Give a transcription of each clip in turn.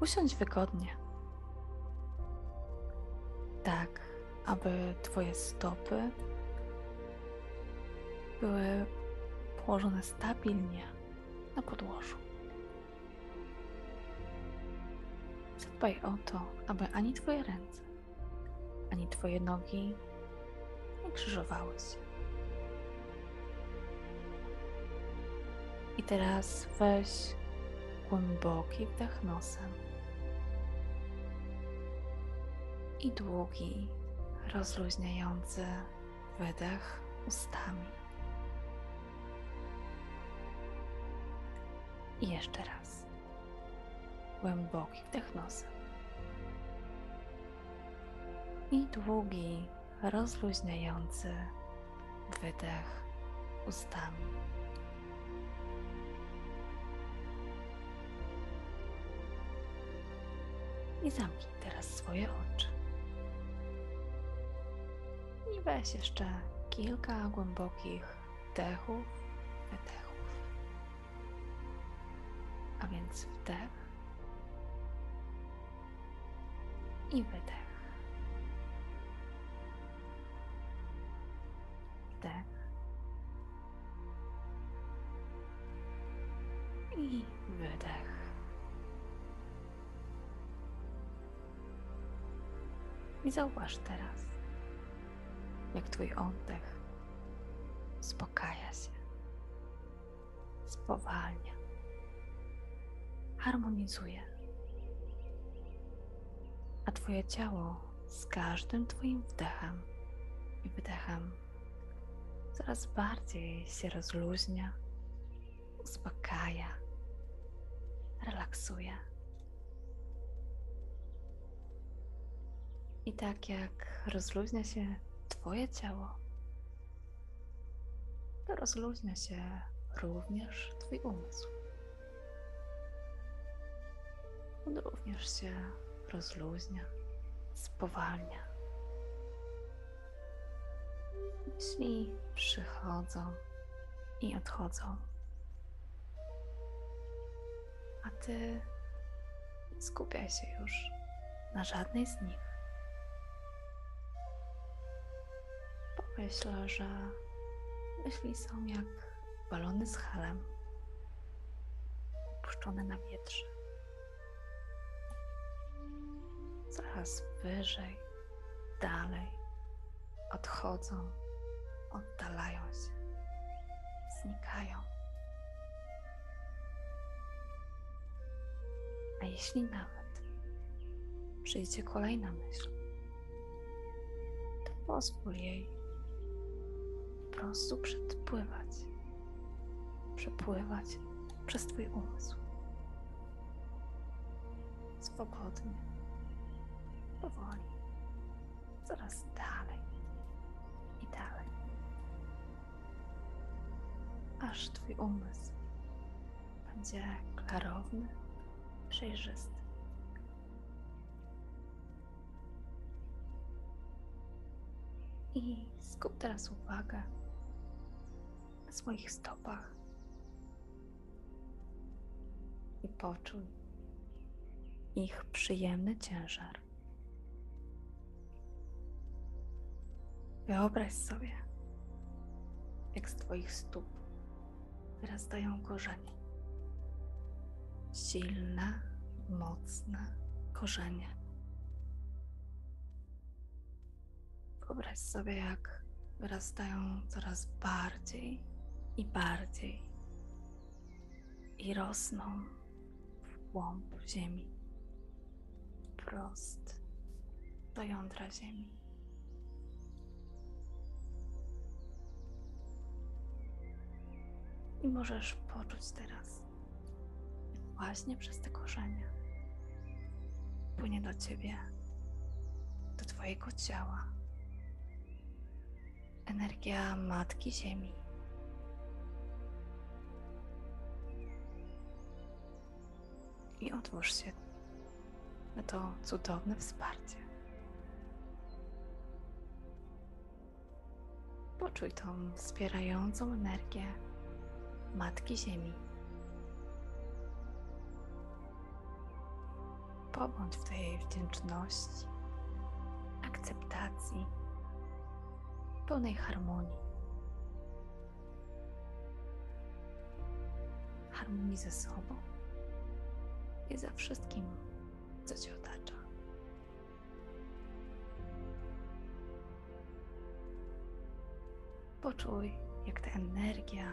Usiądź wygodnie. Tak, aby Twoje stopy były położone stabilnie na podłożu. Zadbaj o to, aby ani Twoje ręce, ani Twoje nogi nie krzyżowały się. I teraz weź głęboki wdech nosem i długi, rozluźniający wydech ustami. I jeszcze raz. Głęboki wdech nosem. I długi, rozluźniający wydech ustami. I zamknij teraz swoje oczy. I weź jeszcze kilka głębokich wdechów, wydechów. A więc wdech i wydech. Wdech i wydech. I zauważ teraz, jak Twój oddech. Uspokaja się, spowalnia, harmonizuje, a Twoje ciało z każdym Twoim wdechem i wydechem coraz bardziej się rozluźnia, uspokaja, relaksuje. I tak jak rozluźnia się Twoje ciało, to rozluźnia się również Twój umysł. On również się rozluźnia, spowalnia. Myśli przychodzą i odchodzą, a Ty nie skupiaj się już na żadnej z nich. Myślę, że myśli są jak balony z helem puszczone na wietrze. Coraz wyżej, dalej odchodzą, oddalają się, znikają. A jeśli nawet przyjdzie kolejna myśl, to pozwól jej prostu przepływać, przepływać przez Twój umysł. Swobodnie, powoli, coraz dalej i dalej. Aż Twój umysł będzie klarowny, przejrzysty. I skup teraz uwagę na swoich stopach i poczuj ich przyjemny ciężar. Wyobraź sobie, jak z Twoich stóp wyrastają korzenie. Silne, mocne korzenie. Wyobraź sobie, jak wyrastają coraz bardziej i bardziej i rosną w głąb ziemi, prost do jądra ziemi. I możesz poczuć teraz, właśnie przez te korzenie płynie do ciebie, do twojego ciała energia Matki Ziemi. I otwórz się na to cudowne wsparcie. Poczuj tą wspierającą energię Matki Ziemi. pobądź w tej wdzięczności, akceptacji, pełnej harmonii. Harmonii ze sobą i ze wszystkim, co cię otacza. Poczuj, jak ta energia,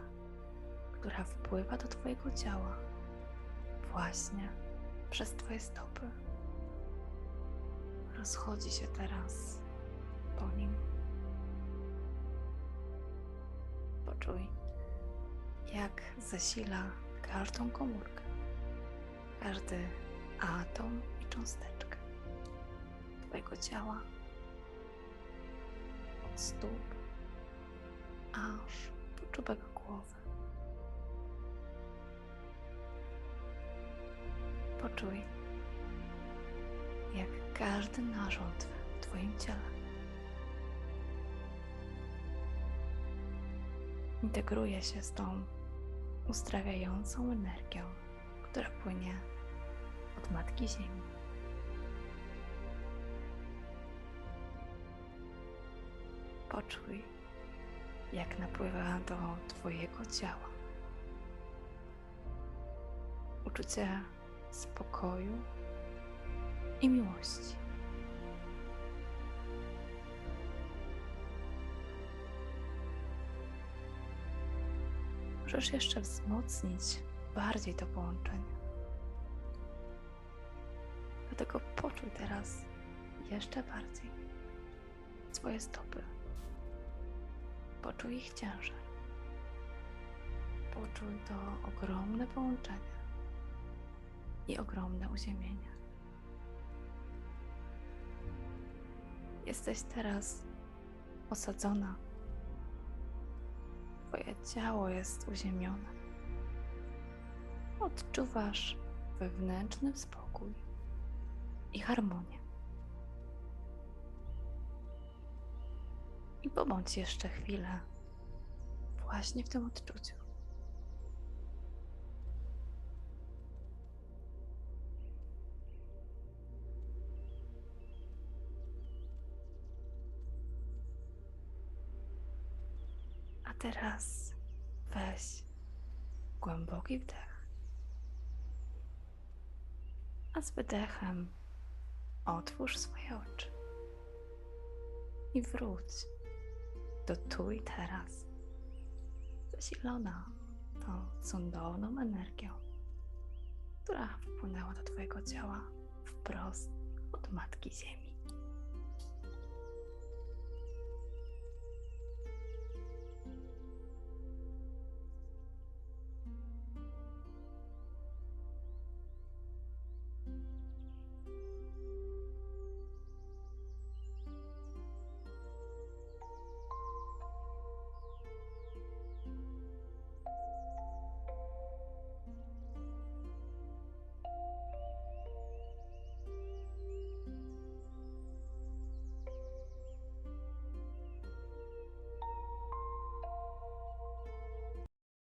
która wpływa do Twojego ciała, właśnie przez Twoje stopy, rozchodzi się teraz po nim. Poczuj, jak zasila każdą komórkę, każdy atom i cząsteczkę Twojego ciała, od stóp aż po czubek głowy. Poczuj, jak każdy narząd w Twoim ciele integruje się z tą uzdrawiającą energią, która płynie od Matki Ziemi. Poczuj, jak napływa do Twojego ciała. Uczucie spokoju i miłości. Możesz jeszcze wzmocnić bardziej to połączenie. Dlatego poczuj teraz jeszcze bardziej swoje stopy. Poczuj ich ciężar. Poczuj to ogromne połączenie i ogromne uziemienie. Jesteś teraz osadzona. Twoje ciało jest uziemione. Odczuwasz wewnętrzny spokój i harmonię. I pobądź jeszcze chwilę właśnie w tym odczuciu. Teraz weź głęboki wdech. A z wydechem otwórz swoje oczy i wróć do tu i teraz, zasilona tą cudowną energią, która wpłynęła do Twojego ciała wprost od Matki Ziemi.